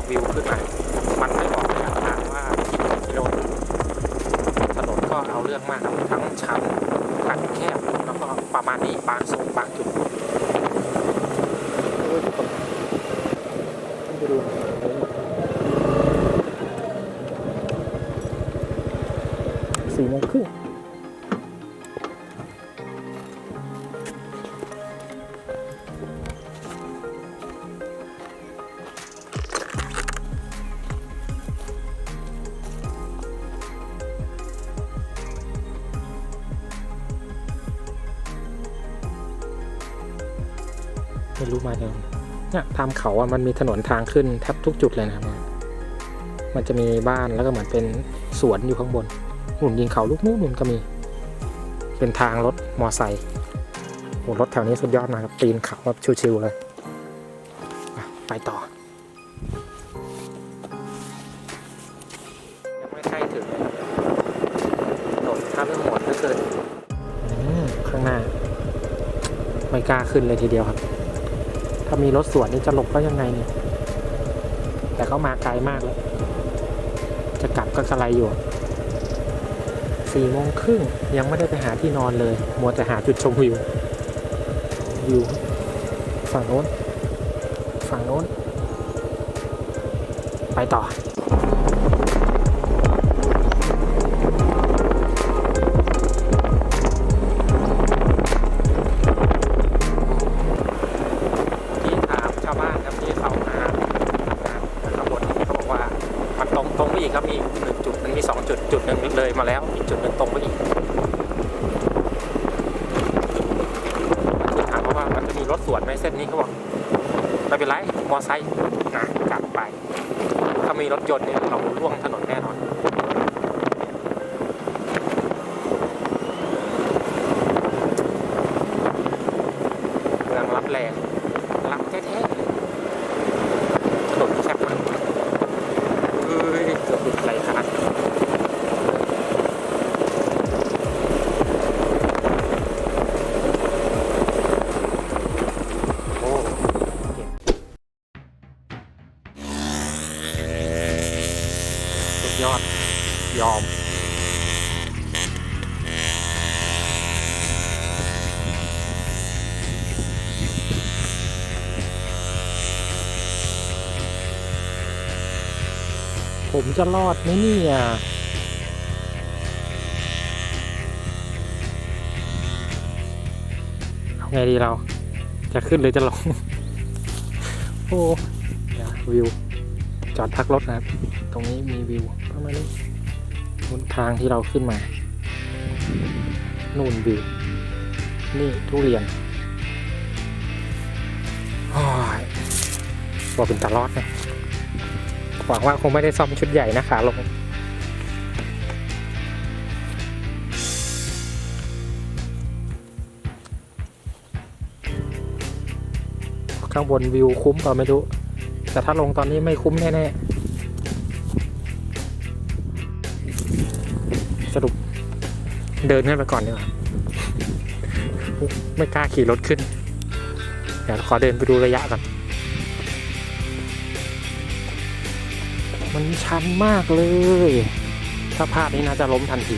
มวิวขึ้นมามั ว่ามเขาอะมันมีถนนทางขึ้นแทบทุกจุดเลยนะครับ มันจะมีบ้านแล้วก็เหมือนเป็นสวนอยู่ข้างบนหนุนยิงเขาลูกนู้นนุนก็มี เป็นทางรถมอไซค์โหรถแถวนี้สุดยอดมากครับปีนเขาแบบชิวๆเลย ไปต่อยังไม่ใกล้ถึงถนนถ้าไม่หมดก็เกินข้างหน้า ไม่กล้าขึ้นเลยทีเดียวครับ ถ้ามีรถสวนนี่จะหลบก็ยังไงเนี่ย แต่เขามาไกลมากแล้ว จะกลับก็กระไรอยู่สี่โมงครึ่งยังไม่ได้ไปหาที่นอนเลย มัวแต่หาจุดชมวิววิวฝั่งโน้น ฝั่งโน้น ไปต่อ ตรงตรงไปอีกครับมีหนึ่งจุดมันมีสองจุดจุดหนึ่งเลยมาแล้วอีกจุดหนึ่งตรงไปอีกคือถามเขาว่ามันจะมีรถสวนไหมเส้นนี้เขาบอกไม่เป็นไรมอไซค์นะกลับไปถ้ามีรถยนต์เนี่ยเราล่วงถนนแน่นอน เมืองรับแรงรับแท้ๆถนนแคบมากเฮ้ยเกือบหลุดไหลขนาดโอ้เก่งสุดยอด ยอม ผมจะรอดไหมเนี่ยเอาไงดีเรา จะขึ้นหรือจะลง โอ้เดี๋ยววิว จอดพักรถนะครับ ตรงนี้มีวิวประมาณนี้บนทางที่เราขึ้นมา นู่นวิว นี่ทุเรียนโอ้ยว่าเป็นตลอดนะ หวังว่าคงไม่ได้ซ่อมชุดใหญ่นะขาลงข้างบนวิวคุ้มเปล่าไม่รู้ แต่ถ้าลงตอนนี้ไม่คุ้มแน่ๆสรุปเดินขึ้นไปก่อนดีกว่าไม่กล้าขี่รถขึ้น เดี๋ยวขอเดินไปดูระยะก่อน มันชันมากเลย ถ้าพลาดนี้น่าจะล้มทันที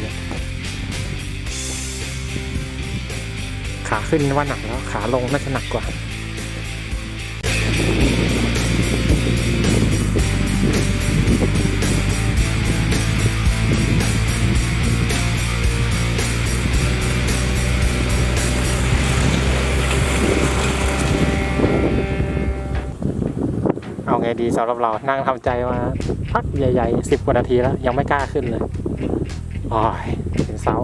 ขาขึ้นว่าหนักแล้วขาลงน่าจะหนักกว่า สำหรับเรานั่งทำใจมาพักใหญ่ๆสิบกว่านาทีแล้ว ยังไม่กล้าขึ้นเลยโอ้ยถึงเสา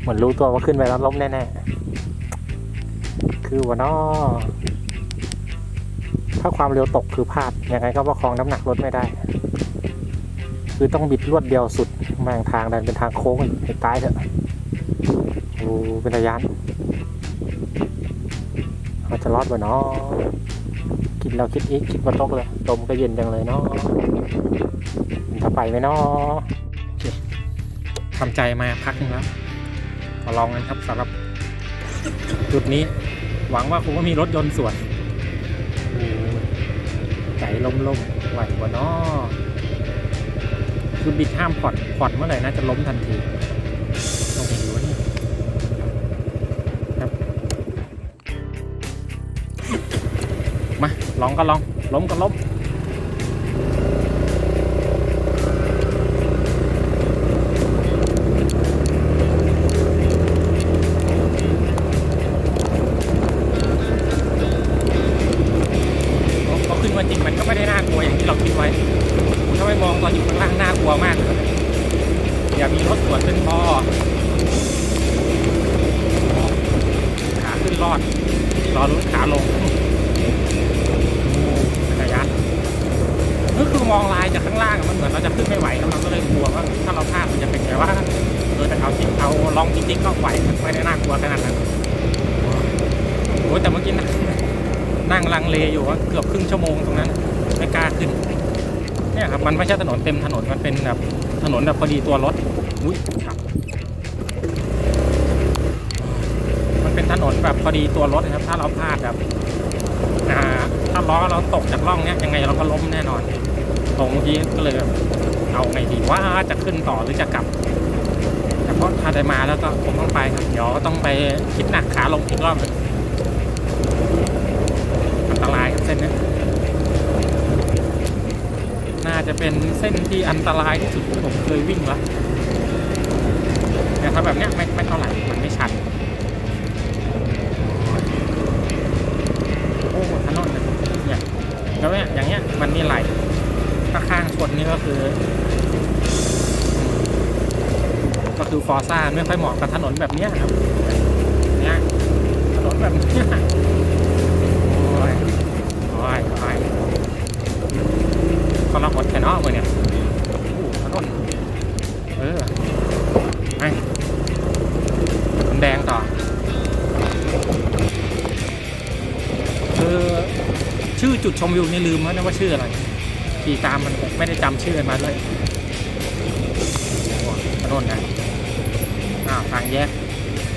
เหมือนรู้ตัวว่าขึ้นไปแล้วล้มแน่ๆ คือวะนอถ้าความเร็วตกคือพลาดยังไงก็ประคองน้ำหนักรถไม่ได้ คือต้องบิดรวดเดียวสุดแม่งทางดันเป็นทางโค้งอีกให้ตายเถอะโอ้เป็นระยะเราจะรอดวะเนาะ คิดแล้วคิดอีกคิดมาตกเลยลมก็เย็นจังเลยเนาะถ้าไปไหมเนาะโอเคทำใจมาพักหนึงแล้วมาลองกันครับสำหรับจุดนี้ หวังว่าคงไม่มีรถยนต์สวนใจล่มๆไหวกวะเนาะคือบิดห้ามผ่อนผ่อนเมื่อไหร่น่าจะล้มทันที ลองก็ลองล้มก็ล้ม เกือบครึ่งชั่วโมงตรงนั้นไม่กล้าขึ้นเนี่ยครับมันไม่ใช่ถนนเต็มถนนมันเป็นแบบถนนแบบพอดีตัวรถอุ้ยครับมันเป็นถนนแบบพอดีตัวรถนะครับ ถ้าเราพลาดแบบถ้าล้อเราตกจากร่องเนี้ยยังไงเราก็ล้มแน่นอนตรงเมื่อกี้ก็เลยแบบเอาไงดีว่าจะขึ้นต่อหรือจะกลับแต่เพราะถ้าได้มาแล้วก็คงต้องไปครับเดี๋ยวต้องไปคิดหนักขาลงอีกรอบหนึ่ง อันตรายครับ เส้นนี้น่าจะเป็นเส้นที่อันตรายที่สุดที่ผมเคยวิ่งล้วแต่ถ้าแบบเนี้ยไม่ไม่เท่าไหร่มันไม่ชันโอ้โหถนนเนี่ยแล้วเนี่ยอย่างเงี้ยมันมีไหลถ้าข้างชนนี่ก็คือ ก็คือฟอร์ซ่าไม่ค่อยเหมาะกับถนนแบบเนี้ยครับเนี่ยถนนแบบเนี้ย เราหดแค่นอกมือเนี่ยอู้ถนนเออไปน้ำแดงต่อ คือชื่อจุดชมวิวนี่ลืมแล้วนะว่าชื่ออะไรขี่ตามมันไม่ได้จำชื่อมันมาเลยอ้ถนนนะอ้าวทางแยก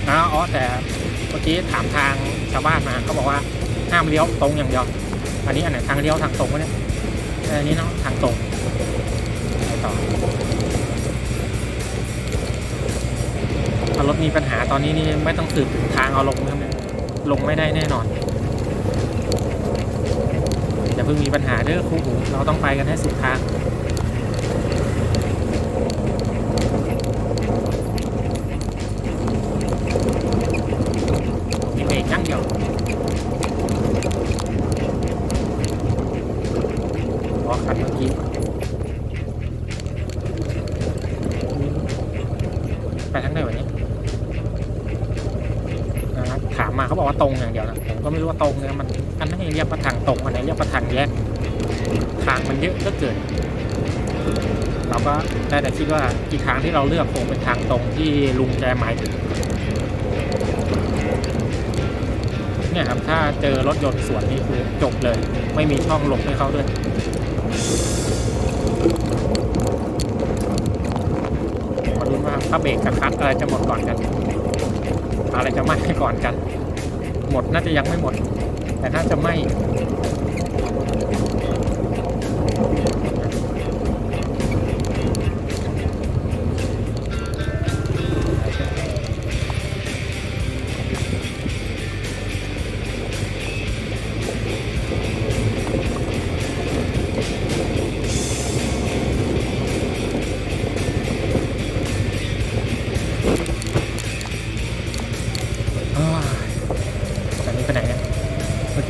อ้าวอ๋อแต่เมื่อกี้ถามทางชาวบ้านมาเขาบอกว่าห้ามเลี้ยวตรงอย่างเดียว อันนี้อันไหนทางเลี้ยวทางตรงวะเนี่ย อันนี้เนาะทางตรงไปต่อถ้ารถมีปัญหาตอนนี้นี่ไม่ต้องสืบทางเอาลงนะครับเนี่ยลงไม่ได้แน่นอนอย่าเพิ่งมีปัญหาเด้อคู่หูเราต้องไปกันให้สุดทาง มีเบรกยั่งเดียว เพราะคันเมื่อกี้ไปทางไหนวะเนี่ยนะครับถามมาเขาบอกว่าตรงอย่างเดียวนะผมก็ไม่รู้ว่าตรงเนี่ยมันอันไหนเรียกว่าทางตรงอันไหนเรียกว่าทางแยกทางมันเยอะก็เกินเราก็ได้แต่คิดว่าอีกทางที่เราเลือกคงเป็นทางตรงที่ลุงแกหมายถึงเนี่ยครับถ้าเจอรถยนต์สวนนี่คือจบเลย ไม่มีช่องหลบให้เขาด้วยมาดูว่าถ้าเบรกกับคลัตช์อะไรจะหมดก่อนกันอะไรจะไหม้ก่อนกัน หมดน่าจะยังไม่หมด แต่น่าจะไหม้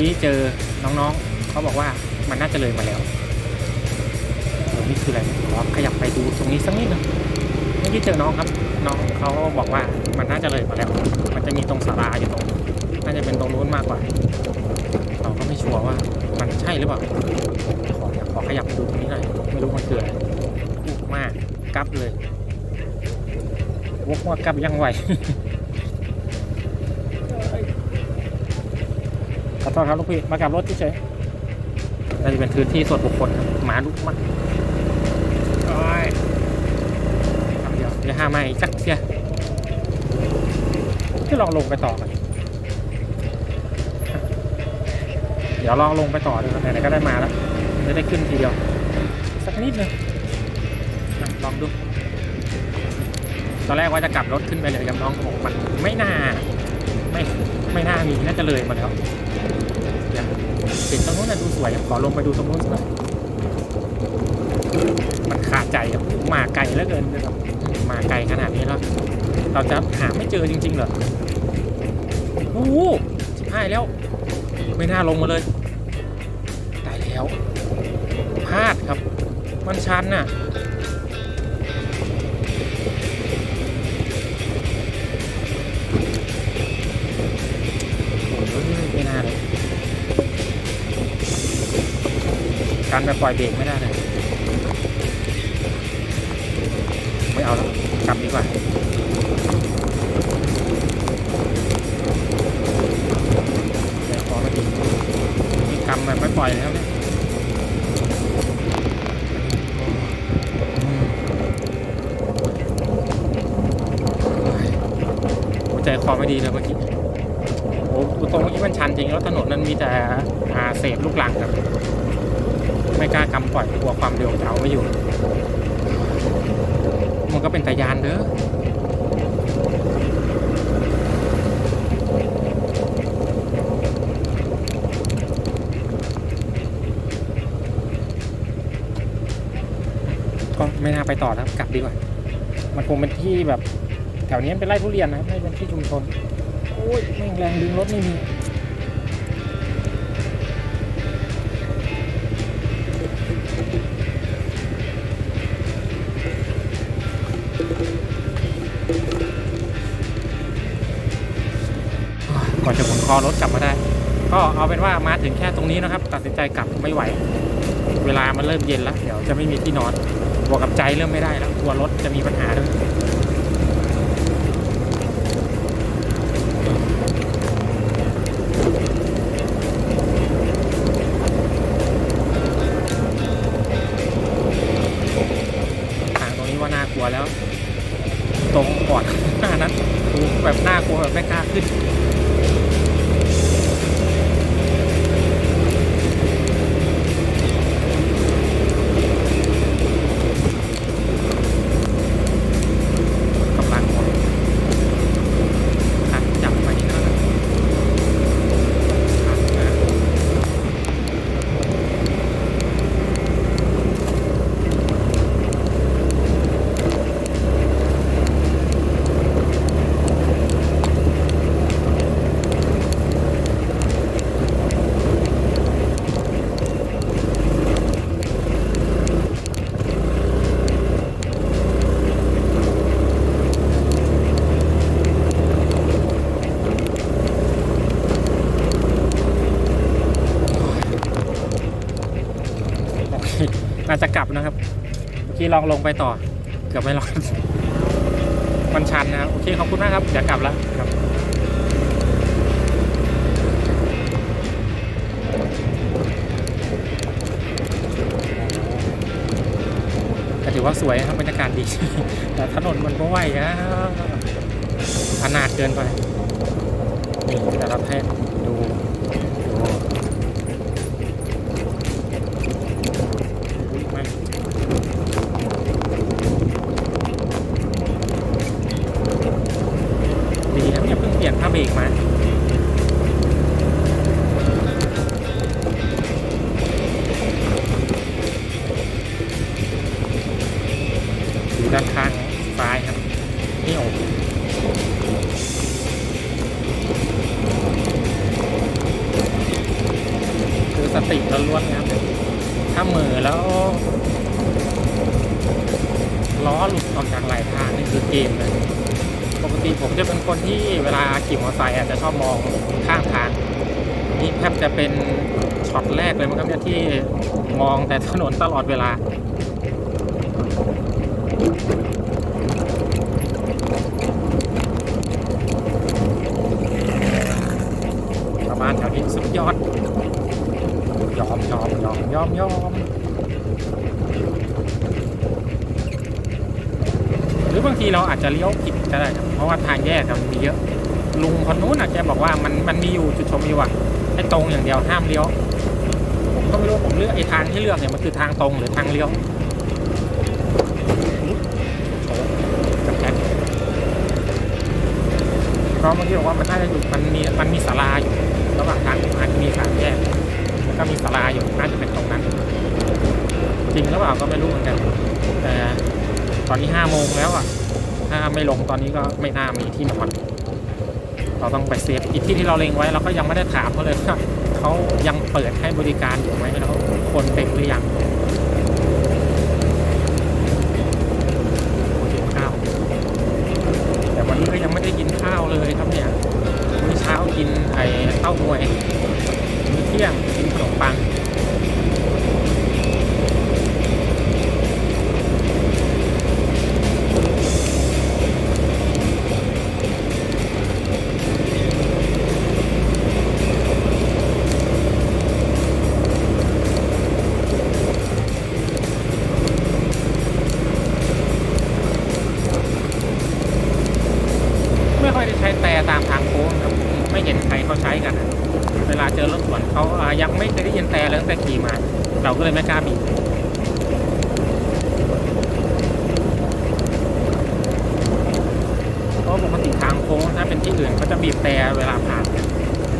กี้เจอน้องๆเขาบอกว่ามันน่าจะเลยมาแล้วเดี๋ยวนี่คืออะไรขอขยับไปดูตรงนี้สักนิดนึงเมื่อกี้เจอน้องครับ น้องเขาบอกว่ามันน่าจะเลยมาแล้ว มันจะมีตรงศาลาอยู่ตรงน่าจะเป็นตรงนู้นมากกว่าเราก็ไม่ชัวร์ว่ามันใช่หรือเปล่าขอขอขยับไปดูตรงนี้หน่อยไม่รู้มันคืออะไรอุกมากกลับเลยวกว่ากลับยังไหว อโทษครับลูกพี่ มากลับรถเฉยๆน่าจะเป็นพื้นที่ส่วนบุคคลครับหมาลุกมากโอ้ยคำเดียวเดี๋ยวห้าไม่จักเสียก็ลองลงไปต่อกันเดี๋ยวลองลงไปต่อดูครับไหนๆก็ได้มาแล้วมันจะได้ขึ้นทีเดียว สักนิดนึงอะลองดู ตอนแรกว่าจะกลับรถขึ้นไปเลยกับน้องเขาบอกมันไม่น่า ไม่ไม่น่ามีน่าจะเลยมาแล้ว เดี๋ยวเห็นตรงนู้นน่ะดูสวยขอลงไปดูตรงนู้นสักหน่อยมันขาดใจครับมาไกลเหลือเกินนะครับมาไกลขนาดนี้แล้วเราจะหาไม่เจอจริงๆเหรอโอ้โหสิบห้าแล้ว ไม่น่าลงมาเลยตายแล้วพลาดครับ มันชันน่ะ การไปปล่อยเบรกไม่ได้เลยไม่เอาแล้วกลับดีกว่าใจคอไม่ดีมีกำแบบไม่ปล่อยแล้วเนี่ยใจคอไม่ดีเลยเมื่อกี้โอ้โหตรงเมื่อกี้มันชันจริงแล้วถนนนั้นมีแต่อาเศษลูกหลังครับ ไม่กล้ากำปล่อยกลัวความเร็วจะเอาไม่อยู่ มันก็เป็นตายานเด้อก็ไม่น่าไปต่อแล้วกลับดีกว่า มันคงเป็นที่แบบ แถวนี้เป็นไร่ทุเรียนนะไม่เป็นที่ชุมชน โอ้ยแม่งแรงดึงรถไม่มี ก่อนจะหมุนคอรถกลับมาได้ ก็เอาเป็นว่ามาถึงแค่ตรงนี้นะครับ ตัดสินใจกลับไม่ไหว เวลามันเริ่มเย็นแล้ว เดี๋ยวจะไม่มีที่นอนบวกกับใจเริ่มไม่ได้แล้วกลัวรถจะมีปัญหาด้วย ลับนะครับเมื่อกี้ลองลงไปต่อ เกือบไม่รอดมันชันนะครับโอเคขอบคุณมากครับเดี๋ยวกลับแล้วครับก็ถือว่าสวยครับบรรยากาศดี แต่ถนนมันก็ไหวนะอนาถเกินไปนี่แต่ละแท่ อดเวลา ประมาณแถวนี้สุดยอด ยอมยอมยอมยอมยอมหรือบางทีเราอาจจะเลี้ยวผิดก็ได้ครับเพราะว่าทางแยกมันมีเยอะ ลุงคนนู้นอาจจะบอกว่ามันมันมีอยู่จุดชมวิวอะให้ตรงอย่างเดียวห้ามเลี้ยว ก็ไม่รู้ผมเลือกไอ้ทางที่เลือกเนี่ยมันคือทางตรงหรือทางเลี้ยวเพราะเมื่อกี้บอกว่ามันน่าจะอยู่มันมีมันมีศาลาอยู่ระหว่างทางอาจจะมีสามแยกแล้วก็มีศาลาอยู่น่าจะเป็นตรงนั้น จริงหรือเปล่าก็ไม่รู้เหมือนกัน แต่ตอนนี้ห้าโมงแล้วอะถ้าไม่ลงตอนนี้ก็ไม่น่ามีที่นอนเราต้องไปเซฟอีกที่ที่เราเล็งไว้เราก็ยังไม่ได้ถามเขาเลยว่า เขายังเปิดให้บริการอยู่ไหมแล้วคนเต็มหรือยัง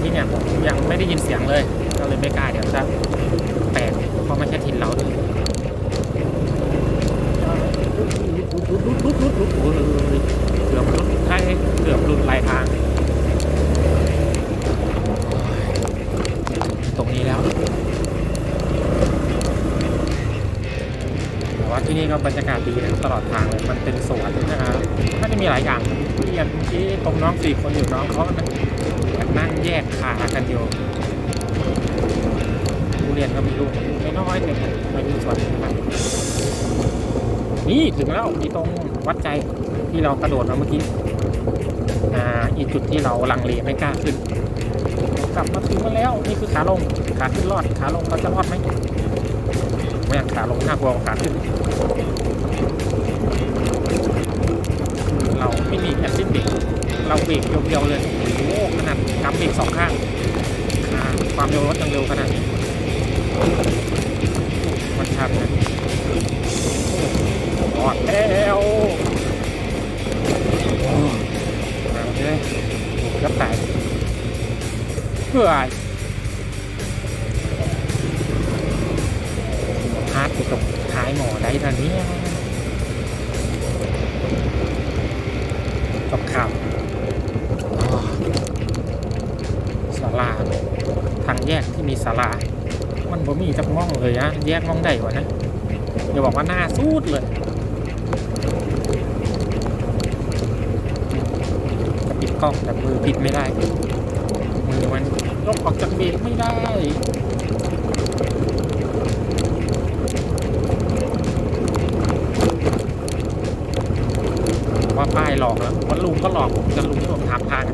ที่เนี่ยยังไม่ได้ยินเสียงเลยก็เลยไม่กล้าเดี๋ยวจะแปลกเพราะไม่ใช่ถิ่นเราด้วยเกือบรุดใช่เกือบรุดลายทาง ตรงนี้แล้วแต่ว่าที่นี่ก็บรรยากาศดีนะตลอดทางเลยมันเป็นสวนนะครับน่าจะมีหลายอย่างทุเรียนที่ตรงน้องสี่คนอยู่น้องเขาก็นั่ นั่งแยกขากันอยู่ทุเรียนก็มีลูกน้อยๆแต่มาอยู่สวนนะครับนี่ถึงแล้วที่ตรงวัดใจที่เรากระโดดมาเมื่อกี้อ่าอีกจุดที่เราลังเลไม่กล้าขึ้น กลับมาถึงมาแล้วนี่คือขาลงขาขึ้นรอดขาลงเราจะรอดไหมไม่อยากขาลงน่ากลัวกว่าขาขึ้นเราไม่มีแอสซิสต์เบรกเราเบรกเดียวๆเลยโอ้ขนาด กำเบรกสองข้างความเร็วรถยังเร็วขนาดนี้มันชันนะรอดแล้วโอ้มาเลยเกือบตายเพื่ออะไรพาดอยู่ตรงท้ายหมอได้ทันนี้ ลาทางแยกที่มีศาลา มันบ่มีจักม่องเลยนะแยกม่องได้วะนะอย่าบอกว่าหน้าสูดเลยจะปิดกล้องแต่มือปิดไม่ได้ มือมันยกออกจากเบรกไม่ได้ว่าป้ายหลอกแล้วว่าลุงก็หลอกผมจะลุงที่ผมถามทาง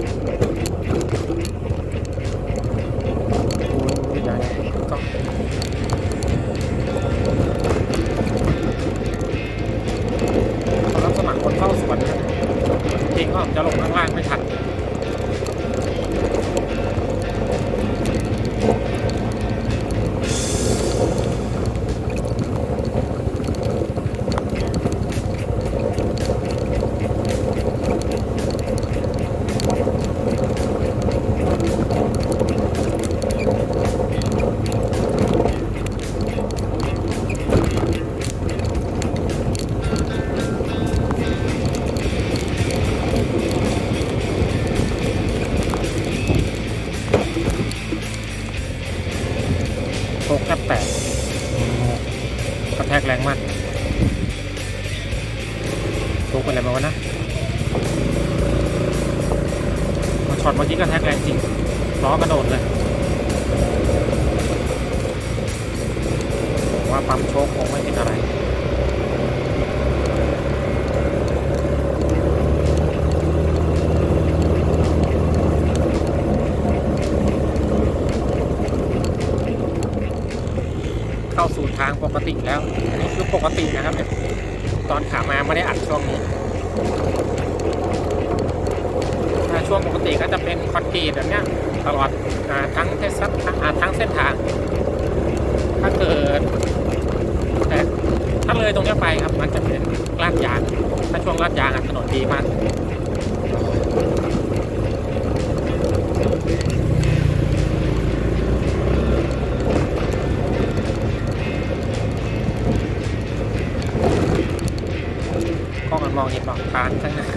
โต๊ะแทบแตกกระแทกแรงมากโต๊ะเป็นอะไรมาวะนะมาช็อตเมื่อกี้กระแทกแรงจริงล้อกระโดดเลยว่าปั๊มโชคคงไม่เป็นอะไร กติแล้ว อันนี้คือปกตินะครับเนี่ยตอนขามาไม่ได้อัดช่วงนี้ถ้าช่วงปกติก็จะเป็นคอนกรีตแบบเนี้ยตลอดอทั้งเทสอ่าทั้งเส้นทาง ถ้าเกิด แต่ถ้าเลยตรงเนี้ยไปครับมันจะเป็นลาดยาง ถ้าช่วงลาดยางถนนดีมาก มองเห็นบอกทางข้างห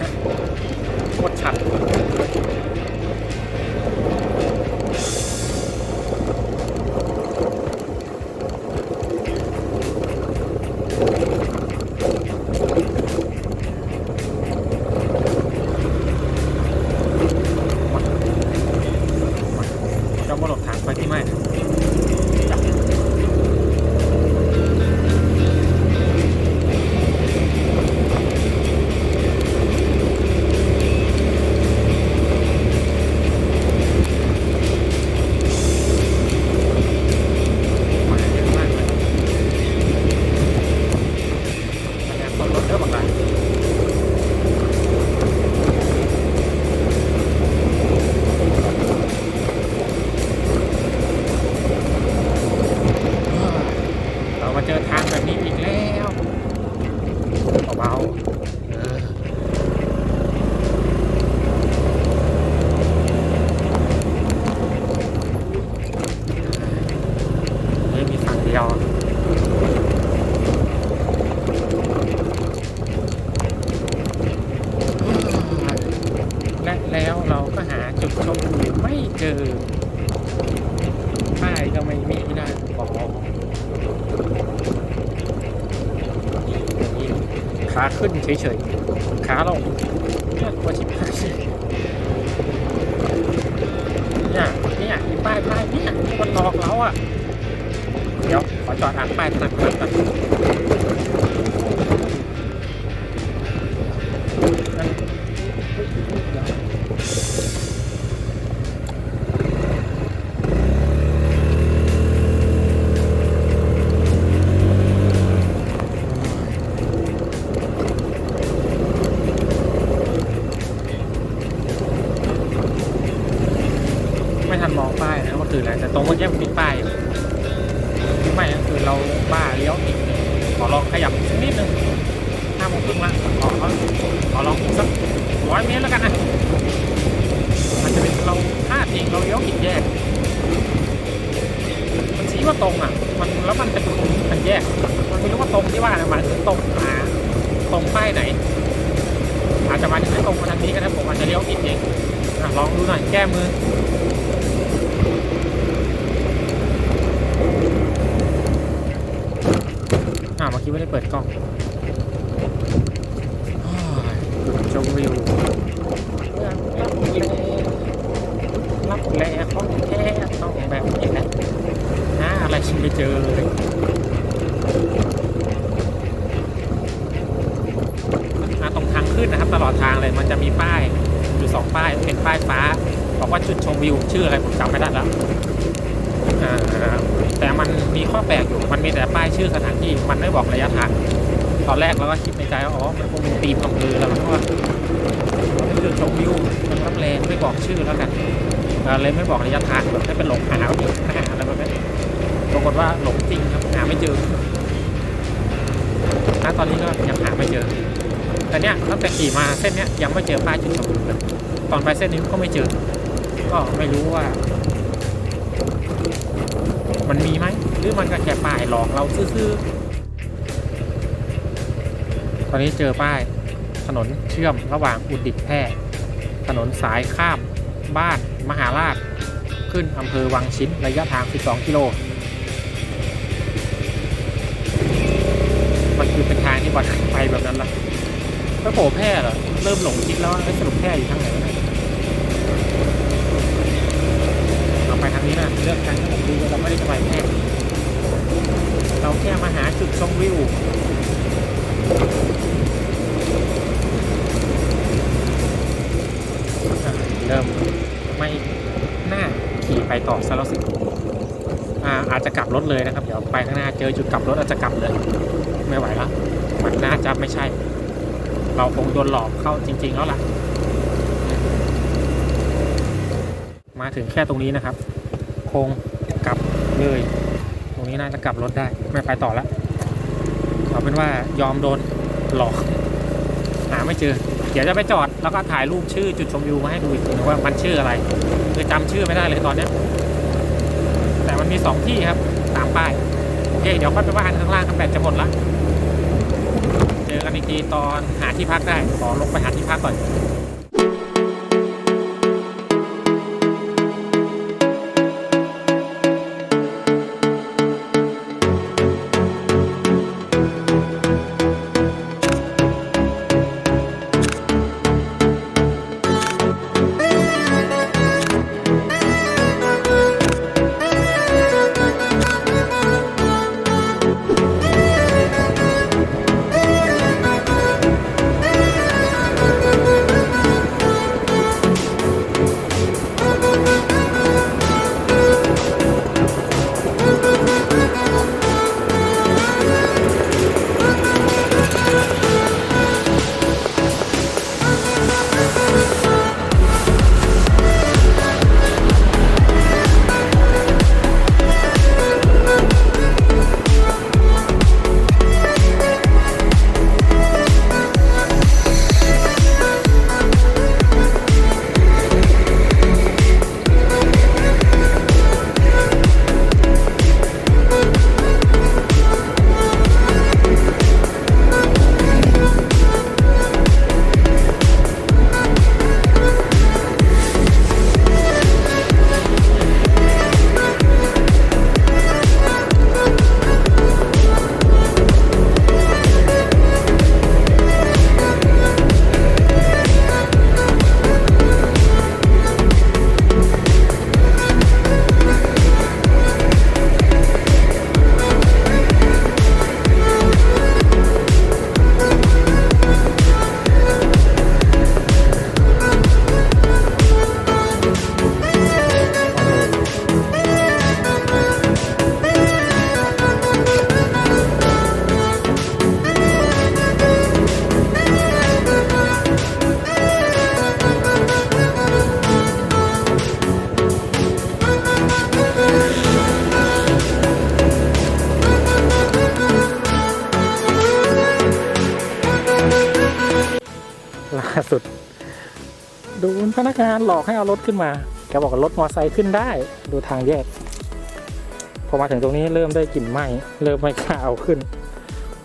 น้า เฉยๆขาลงเนี่ยตัวชิบหายเนี่ยเนี่ยมีป้ายป้ายเนี่ยมีคนหลอกเราอะ เดี๋ยว ขอจอดอ่านป้ายธนาคารก่อน อะลองดูหน่อยแก้มืออ่าเมื่อกี้ไม่ได้เปิดกล้องโอ้ยชมวิวรับแลรับแลของแท้ต้องแบบนี้แหละหาอะไรชิมไปเจอเลยอ่าตรงทางขึ้นนะครับ ตลอดทางเลยมันจะมีป้ายอยู่สองป้ายเป็นป้ายฟ้า บอกว่าจุดชมวิว ชื่ออะไรผมจำไม่ได้แล้ว อ่าแต่มันมีข้อแปลกอยู่ มันมีแต่ป้ายชื่อสถานที่ มันไม่บอกระยะทาง ตอนแรกเราก็คิดในใจว่าอ๋อ มันคงเป็นตีมอำเภอแล้วมั้งว่าเป็นจุดชมวิวมันรับแรงไม่บอกชื่อแล้วกันเออเลยไม่บอกระยะทางแบบให้เป็นหลงหาอาเองหาอะไรแบบนี้ปรากฏว่าหลงจริงครับหาไม่เจอณตอนนี้ก็ยังหาไม่เจอ แต่เนี้ยตั้งแต่ขี่มาเส้นเนี้ยยังไม่เจอป้ายจุดชมวิวเลยตอนไปเส้นนี้ก็ไม่เจอ ก็ไม่รู้ว่า มันมีไหม หรือมันก็แค่ป้ายหลอกเราซื่อๆ ตอนนี้เจอป้ายถนนเชื่อมระหว่างอุดิตแพร่ถนนสายข้ามบ้านมหาราช ขึ้นอำเภอวังชิ้นระยะทาง 12 กิโล มันคือเป็นทางที่บัดไปแบบนั้นล่ะก็โผล่แพร่เหรอ เริ่มหลงคิดแล้วว่าเอ้สรุปแพร่อยู่ทางไหนวะเนี่ยเราไปทางนี้นะเลือกทางที่ผมดูเราไม่ได้จะไปแพร่เราแค่มาหาจุดชมวิว เริ่มไม่น่าขี่ไปต่อซะแล้วสิอ่าอาจจะกลับรถเลยนะครับ เดี๋ยวไปข้างหน้าเจอจุดกลับรถอาจจะกลับเลย ไม่ไหวแล้วมันน่าจะไม่ใช่ เราคงโดนหลอกเข้าจริง ๆ แล้วล่ะ มาถึงแค่ตรงนี้นะครับ คงกลับเลย ตรงนี้น่าจะกลับรถได้ ไม่ไปต่อแล้วเอาเป็นว่ายอมโดนหลอก หาไม่เจอ เดี๋ยวจะไปจอดแล้วก็ถ่ายรูปชื่อจุดชมวิวมาให้ดูอีกทีนึงว่ามันชื่ออะไรคือจำชื่อไม่ได้เลยตอนเนี้ยแต่มันมีสองที่ครับตามป้ายโอเคเดี๋ยวค่อยไปว่ากันข้างล่างกันแบตจะหมดละเจอกันอีกทีตอนหาที่พักได้ขอลงไปหาที่พักก่อน ล่าสุด ดูพนักงานหลอกให้เอารถขึ้นมา แกบอกว่ารถมอเตอร์ไซค์ขึ้นได้ ดูทางแยก พอมาถึงตรงนี้เริ่มได้กลิ่นไหม้เริ่มไม่กล้าเอาขึ้น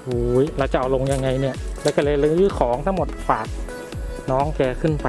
โอ้ยเราจะเอาลงยังไงเนี่ย แล้วก็เลยลื้อของทั้งหมดฝากน้องแกขึ้นไป